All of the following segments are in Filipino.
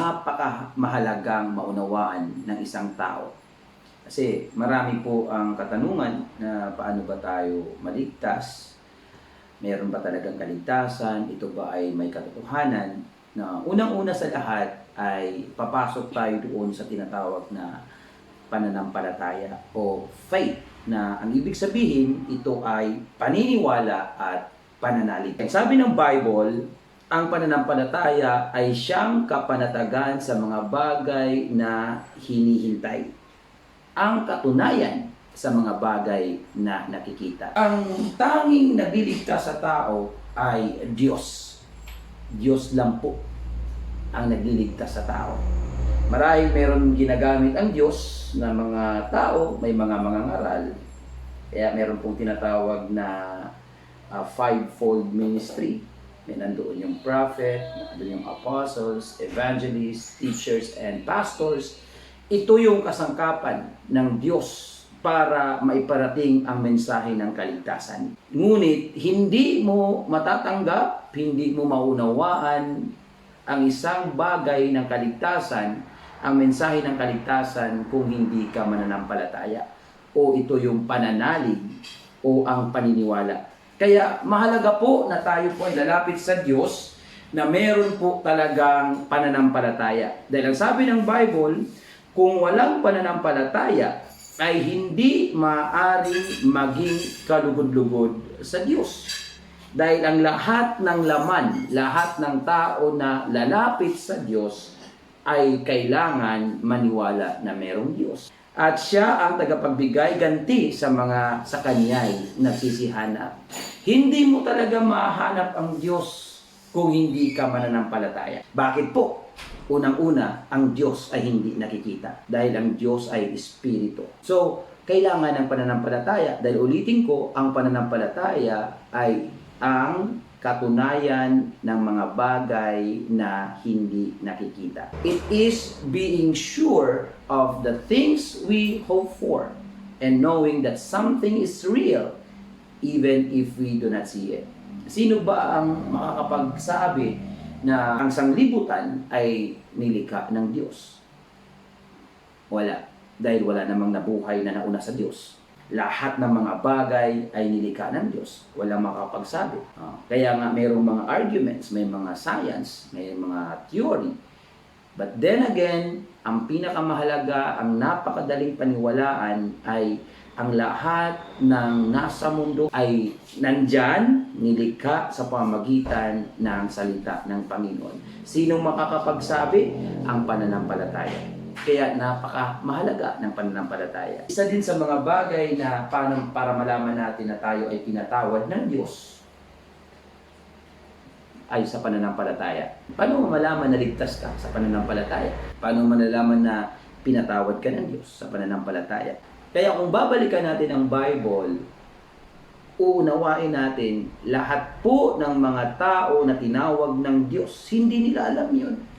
napakamahalagang maunawaan ng isang tao. Kasi marami po ang katanungan na paano ba tayo maligtas? Meron ba talagang kaligtasan? Ito ba ay may katotohanan? Na unang-una sa lahat ay papasok tayo doon sa tinatawag na pananampalataya o faith na ang ibig sabihin ito ay paniniwala at pananalig. Sabi ng Bible, ang pananampalataya ay siyang kapanatagan sa mga bagay na hinihintay. Ang katunayan sa mga bagay na nakikita. Ang tanging nagliligtas sa tao ay Diyos. Diyos lang po ang nagliligtas sa tao. Marahil meron ginagamit ang Diyos na mga tao, may mga mangangaral. Kaya meron pong tinatawag na uh, fivefold ministry. May nandoon yung prophet, nandoon yung apostles, evangelists, teachers, and pastors. Ito yung kasangkapan ng Diyos para maiparating ang mensahe ng kaligtasan. Ngunit hindi mo matatanggap, hindi mo maunawaan ang isang bagay ng kaligtasan, ang mensahe ng kaligtasan kung hindi ka mananampalataya o ito yung pananalig o ang paniniwala. Kaya mahalaga po na tayo po ay lalapit sa Diyos na meron po talagang pananampalataya. Dahil ang sabi ng Bible, kung walang pananampalataya, ay hindi maaaring maging kalugod-lugod sa Diyos. Dahil ang lahat ng laman, lahat ng tao na lalapit sa Diyos ay kailangan maniwala na merong Diyos. At siya ang tagapagbigay ganti sa mga sa kanya'y nagsisihanap. Hindi mo talaga mahanap ang Diyos kung hindi ka mananampalataya. Bakit po? Unang-una, ang Diyos ay hindi nakikita dahil ang Diyos ay Espiritu. So, kailangan ng pananampalataya dahil ulitin ko, ang pananampalataya ay ang katunayan ng mga bagay na hindi nakikita. It is being sure of the things we hope for and knowing that something is real even if we do not see it. Sino ba ang makakapagsabi na ang sanglibutan ay nilikha ng Diyos? Wala. Dahil wala namang nabuhay na nauna sa Diyos. Lahat ng mga bagay ay nilikha ng Diyos. Walang makapagsabi. Ah, kaya nga mayroong mga arguments, may mga science, may mga theory. But then again, ang pinakamahalaga, ang napakadaling paniwalaan ay ang lahat ng nasa mundo ay nandyan, nilikha sa pamamagitan ng salita ng Panginoon. Sinong makakapagsabi? Ang pananampalataya. Kaya napaka mahalaga ng pananampalataya. Isa din sa mga bagay na paano para malaman natin na tayo ay pinatawad ng Diyos ay sa pananampalataya. Paano mo malaman na ligtas ka sa pananampalataya? Paano mo malalaman na pinatawad ka ng Diyos sa pananampalataya? Kaya kung babalikan natin ang Bible, uunawain natin lahat po ng mga tao na tinawag ng Diyos, hindi nila alam yun.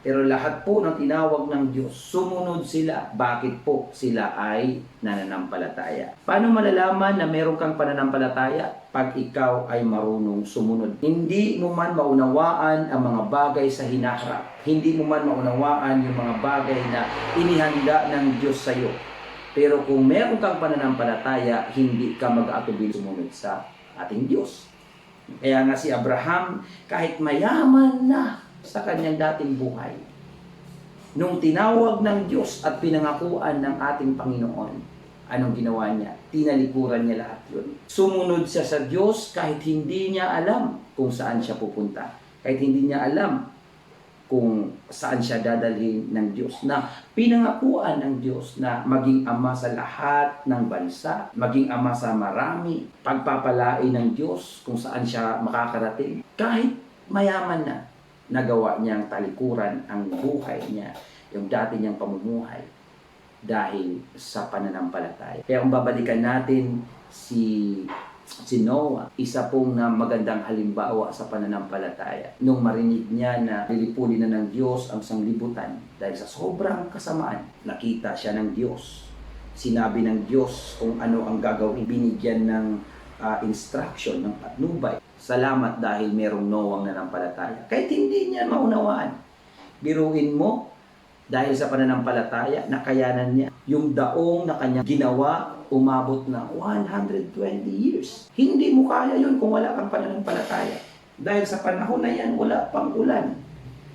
Pero lahat po ng tinawag ng Diyos, sumunod sila. Bakit po sila ay nananampalataya? Paano malalaman na meron kang pananampalataya? Pag ikaw ay marunong sumunod. Hindi mo man maunawaan ang mga bagay sa hinaharap. Hindi mo man maunawaan yung mga bagay na inihanda ng Diyos sa iyo. Pero kung meron kang pananampalataya, hindi ka mag-aatubili sumunod sa ating Diyos. Kaya nga si Abraham, kahit mayaman na sa kanyang dating buhay, nung tinawag ng Diyos at pinangakuan ng ating Panginoon, anong ginawa niya? Tinalikuran niya lahat yun. Sumunod siya sa Diyos kahit hindi niya alam kung saan siya pupunta. Kahit hindi niya alam kung saan siya dadalhin ng Diyos na pinangakuan ng Diyos na maging ama sa lahat ng bansa, maging ama sa marami, pagpapalain ng Diyos kung saan siya makakarating. Kahit mayaman na, nagawa niyang talikuran ang buhay niya, yung dati niyang pamumuhay dahil sa pananampalataya. Kaya kung babalikan natin si si Noah, isa pong na magandang halimbawa sa pananampalataya. Nung marinig niya na lilipulin na ng Diyos ang sanglibutan dahil sa sobrang kasamaan, nakita siya ng Diyos. Sinabi ng Diyos kung ano ang gagawin. Binigyan ng ah, instruction ng patnubay. Salamat dahil merong Noang nanampalataya. Kahit hindi niya maunawaan. Biruin mo, dahil sa pananampalataya, nakayanan niya. Yung daong na kanya ginawa, umabot na 120 years. Hindi mo kaya yun kung wala kang pananampalataya. Dahil sa panahon na yan, wala pang ulan.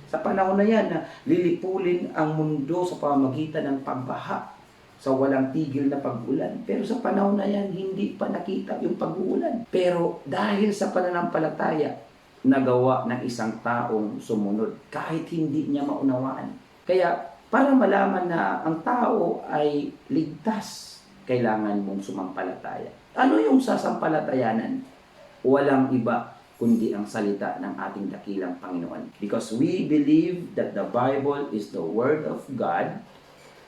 Sa panahon na yan, na lilipulin ang mundo sa pamamagitan ng pagbaha sa walang tigil na pag-ulan. Pero sa panahon na yan, hindi pa nakita yung pag-uulan. Pero dahil sa pananampalataya, nagawa ng isang taong sumunod kahit hindi niya maunawaan. Kaya para malaman na ang tao ay ligtas, kailangan mong sumampalataya. Ano yung sasampalatayanan? Walang iba kundi ang salita ng ating dakilang Panginoon. Because we believe that the Bible is the Word of God.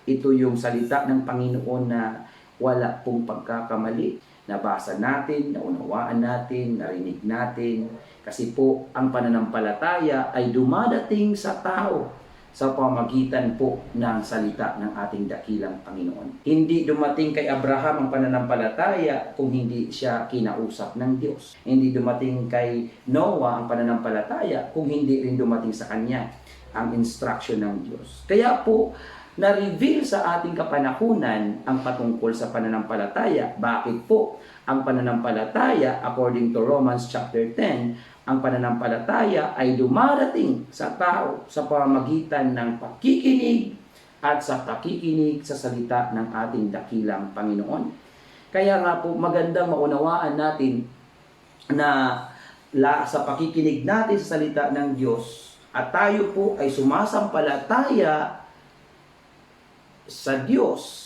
Ito yung salita ng Panginoon na wala pong pagkakamali. Nabasa natin, naunawaan natin, narinig natin. Kasi po, ang pananampalataya ay dumadating sa tao sa pamagitan po ng salita ng ating dakilang Panginoon. Hindi dumating kay Abraham ang pananampalataya kung hindi siya kinausap ng Diyos. Hindi dumating kay Noah ang pananampalataya kung hindi rin dumating sa kanya ang instruction ng Diyos. Kaya po, na-reveal sa ating kapanahunan ang patungkol sa pananampalataya. Bakit po? Ang pananampalataya, according to Romans chapter 10, ang pananampalataya ay dumarating sa tao sa pamamagitan ng pakikinig at sa pakikinig sa salita ng ating dakilang Panginoon. Kaya nga po magandang maunawaan natin na la, sa pakikinig natin sa salita ng Diyos at tayo po ay sumasampalataya sa Diyos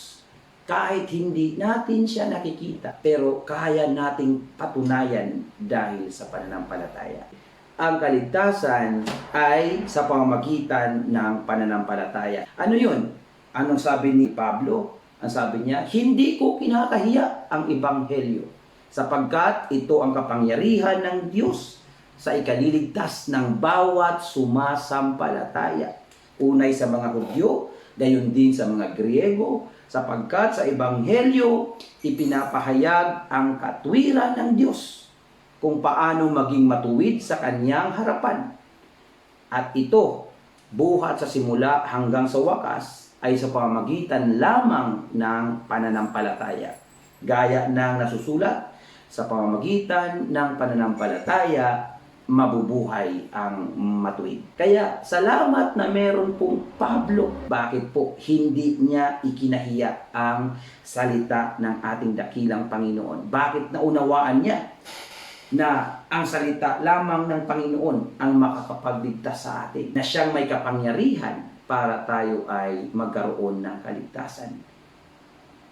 kahit hindi natin siya nakikita pero kaya nating patunayan dahil sa pananampalataya. Ang kaligtasan ay sa pamamagitan ng pananampalataya. Ano yun? Anong sabi ni Pablo? Ang sabi niya, hindi ko kinakahiya ang ebanghelyo sapagkat ito ang kapangyarihan ng Diyos sa ikaliligtas ng bawat sumasampalataya. Unay sa mga Hudyo, gayon din sa mga Griego, sapagkat sa Ebanghelyo, ipinapahayag ang katwiran ng Diyos kung paano maging matuwid sa kanyang harapan. At ito, buhat sa simula hanggang sa wakas, ay sa pamamagitan lamang ng pananampalataya. Gaya ng nasusulat, sa pamamagitan ng pananampalataya, mabubuhay ang matuwid. Kaya salamat na meron pong Pablo. Bakit po hindi niya ikinahiya ang salita ng ating dakilang Panginoon? Bakit naunawaan niya na ang salita lamang ng Panginoon ang makakapagligtas sa atin? Na siyang may kapangyarihan para tayo ay magkaroon ng kaligtasan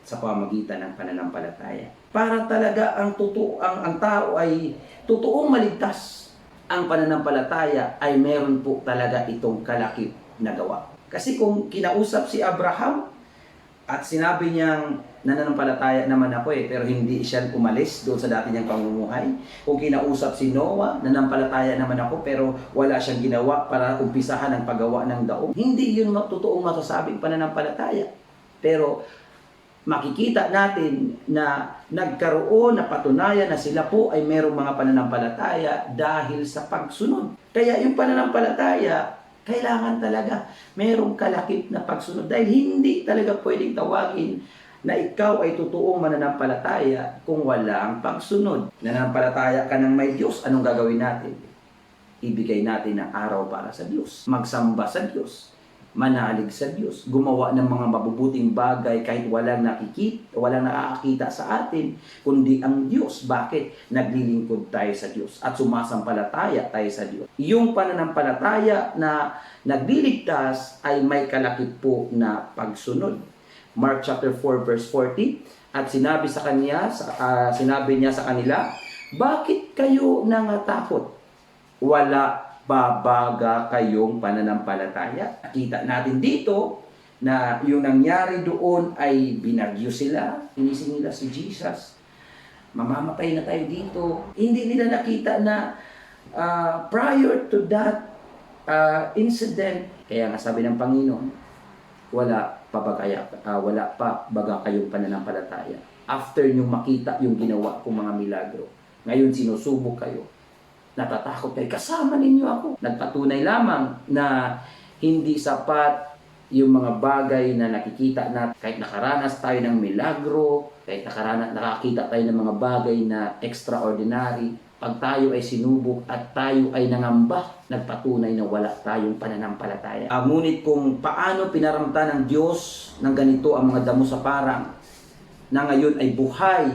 sa pamagitan ng pananampalataya. Para talaga ang totoo ang, ang tao ay totoong maligtas ang pananampalataya ay meron po talaga itong kalakip na gawa. Kasi kung kinausap si Abraham at sinabi niyang nananampalataya naman ako eh, pero hindi siya umalis doon sa dati niyang pamumuhay. Kung kinausap si Noah, nananampalataya naman ako, pero wala siyang ginawa para umpisahan ang paggawa ng daong. Hindi yun totoong masasabing pananampalataya. Pero makikita natin na nagkaroon na patunayan na sila po ay merong mga pananampalataya dahil sa pagsunod. Kaya yung pananampalataya, kailangan talaga merong kalakip na pagsunod dahil hindi talaga pwedeng tawagin na ikaw ay totoong mananampalataya kung walang pagsunod. Nananampalataya ka ng may Diyos, anong gagawin natin? Ibigay natin ang araw para sa Diyos. Magsamba sa Diyos manalig sa Diyos, gumawa ng mga mabubuting bagay kahit walang nakikita, walang nakakita sa atin, kundi ang Diyos. Bakit? Naglilingkod tayo sa Diyos at sumasampalataya tayo sa Diyos. Yung pananampalataya na nagliligtas ay may kalakip po na pagsunod. Mark chapter 4 verse 40 at sinabi sa kanya, uh, sinabi niya sa kanila, bakit kayo nangatakot? Wala babaga kayong pananampalataya. Kita natin dito na yung nangyari doon ay binagyo sila, inising nila si Jesus. Mamamatay na tayo dito. Hindi nila nakita na uh, prior to that uh, incident, kaya nga sabi ng Panginoon, wala pa bagaya, uh, wala pa baga kayong pananampalataya. After nyo makita yung ginawa kong mga milagro, ngayon sinusubok kayo, natatakot kayo, kasama ninyo ako. Nagpatunay lamang na hindi sapat yung mga bagay na nakikita natin. Kahit nakaranas tayo ng milagro, kahit nakaranas, nakakita tayo ng mga bagay na extraordinary, pag tayo ay sinubok at tayo ay nangamba, nagpatunay na wala tayong pananampalataya. Ah, ngunit kung paano pinaramta ng Diyos ng ganito ang mga damo sa parang, na ngayon ay buhay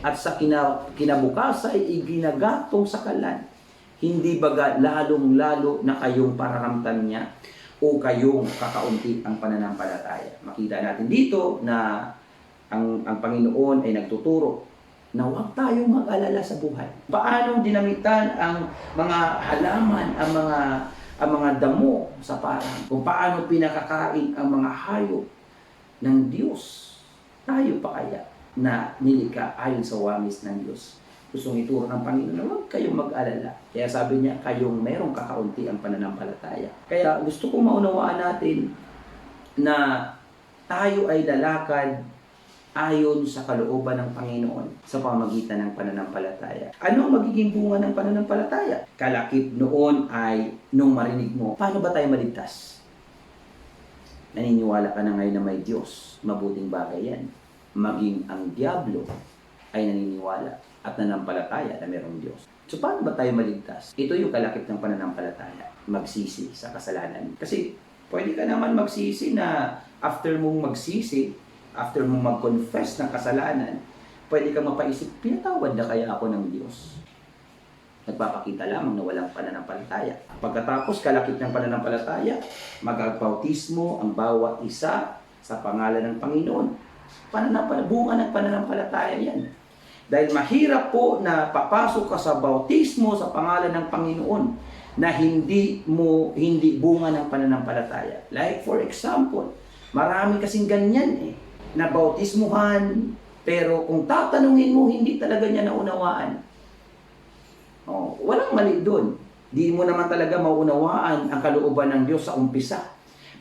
at sa kina, kinabukasan ay iginagatong sa kalan, hindi baga lalong-lalo na kayong pararamtan niya o kayong kakaunti ang pananampalataya. Makita natin dito na ang, ang Panginoon ay nagtuturo na huwag tayong mag-alala sa buhay. Paano dinamitan ang mga halaman, ang mga ang mga damo sa parang, kung paano pinakakain ang mga hayop ng Diyos. Tayo pa kaya na nilikha ayon sa wamis ng Diyos. Gustong ituro ng Panginoon na huwag kayong mag-alala. Kaya sabi niya, kayong merong kakaunti ang pananampalataya. Kaya gusto ko maunawaan natin na tayo ay lalakad ayon sa kalooban ng Panginoon sa pamagitan ng pananampalataya. Ano ang magiging bunga ng pananampalataya? Kalakip noon ay nung marinig mo, paano ba tayo maligtas? Naniniwala ka na ngayon na may Diyos, mabuting bagay yan. Maging ang Diablo ay naniniwala at nanampalataya na mayroong Diyos. So paano ba tayo maligtas? Ito yung kalakip ng pananampalataya. Magsisi sa kasalanan. Kasi pwede ka naman magsisi na after mong magsisi, after mong mag-confess ng kasalanan, pwede ka mapaisip, pinatawad na kaya ako ng Diyos? Nagpapakita lamang na walang pananampalataya. Pagkatapos kalakip ng pananampalataya, magpautismo ang bawat isa sa pangalan ng Panginoon. Pananampal bunga ng pananampalataya yan. Dahil mahirap po na papasok ka sa bautismo sa pangalan ng Panginoon na hindi mo hindi bunga ng pananampalataya. Like for example, marami kasing ganyan eh na bautismuhan pero kung tatanungin mo hindi talaga niya naunawaan. Oh, walang mali doon. Di mo naman talaga maunawaan ang kalooban ng Diyos sa umpisa.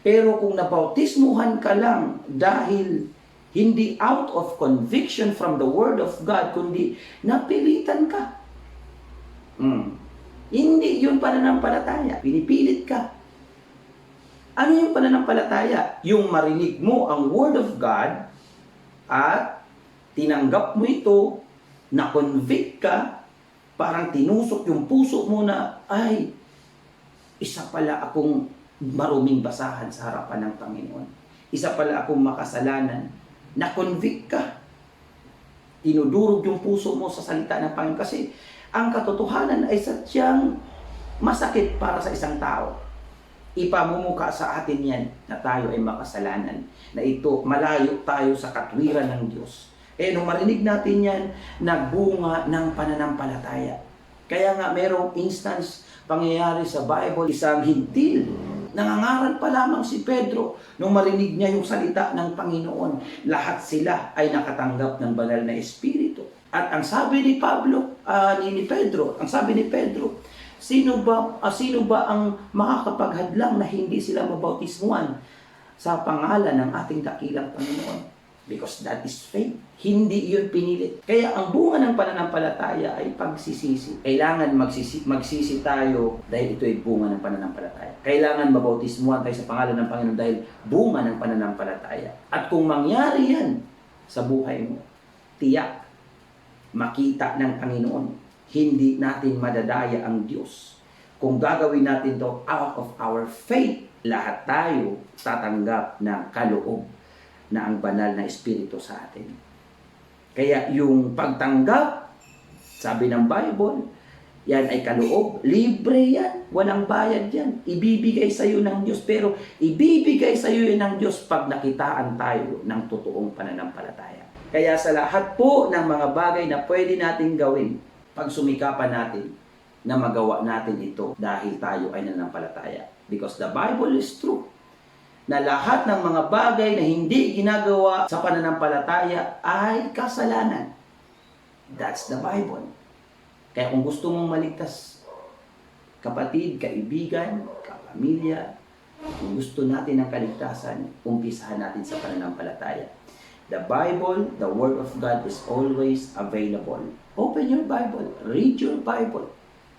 Pero kung nabautismuhan ka lang dahil hindi out of conviction from the Word of God, kundi napilitan ka. Mm. Hindi yun pananampalataya. Pinipilit ka. Ano yung pananampalataya? Yung marinig mo ang Word of God at tinanggap mo ito, na-convict ka, parang tinusok yung puso mo na, ay, isa pala akong maruming basahan sa harapan ng Panginoon. Isa pala akong makasalanan. Na-convict ka. Tinudurog yung puso mo sa salita ng Panginoon. Kasi ang katotohanan ay sadyang masakit para sa isang tao. Ipamumuka sa atin yan na tayo ay makasalanan. Na ito, malayo tayo sa katwiran ng Diyos. Eh, nung marinig natin yan, nagbunga ng pananampalataya. Kaya nga, merong instance, pangyayari sa Bible, isang hintil. Nangangaral pa lamang si Pedro nung marinig niya yung salita ng Panginoon. Lahat sila ay nakatanggap ng banal na Espiritu. At ang sabi ni Pablo, ah, ni, Pedro, ang sabi ni Pedro, sino ba, ah, sino ba ang makakapaghadlang na hindi sila mabautismuhan sa pangalan ng ating dakilang Panginoon? Because that is faith. Hindi yun pinilit. Kaya ang bunga ng pananampalataya ay pagsisisi. Kailangan magsisi, magsisi tayo dahil ito ay bunga ng pananampalataya. Kailangan mabautismuhan tayo sa pangalan ng Panginoon dahil bunga ng pananampalataya. At kung mangyari yan sa buhay mo, tiyak, makita ng Panginoon, hindi natin madadaya ang Diyos. Kung gagawin natin to out of our faith, lahat tayo tatanggap ng kaloob na ang banal na espiritu sa atin. Kaya yung pagtanggap, sabi ng Bible, yan ay kaloob, libre yan, walang bayad yan. Ibibigay sa iyo ng Diyos, pero ibibigay sa iyo ng Diyos pag nakitaan tayo ng totoong pananampalataya. Kaya sa lahat po ng mga bagay na pwede nating gawin, pag sumikapan natin na magawa natin ito dahil tayo ay nanampalataya. Because the Bible is true na lahat ng mga bagay na hindi ginagawa sa pananampalataya ay kasalanan. That's the Bible. Kaya kung gusto mong maligtas, kapatid, kaibigan, kapamilya, kung gusto natin ng kaligtasan, umpisahan natin sa pananampalataya. The Bible, the Word of God is always available. Open your Bible, read your Bible.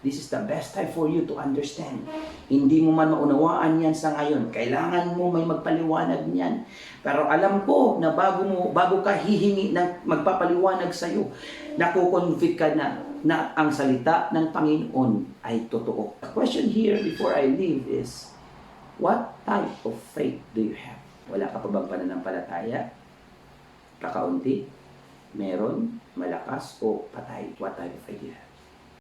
This is the best time for you to understand. Hindi mo man maunawaan yan sa ngayon. Kailangan mo may magpaliwanag niyan. Pero alam ko na bago mo bago ka hihingi ng magpapaliwanag sa iyo, nakukonvict ka na na ang salita ng Panginoon ay totoo. The question here before I leave is what type of faith do you have? Wala ka pa bang pananampalataya? Kakaunti? Meron? Malakas? O patay? What type of faith do you have?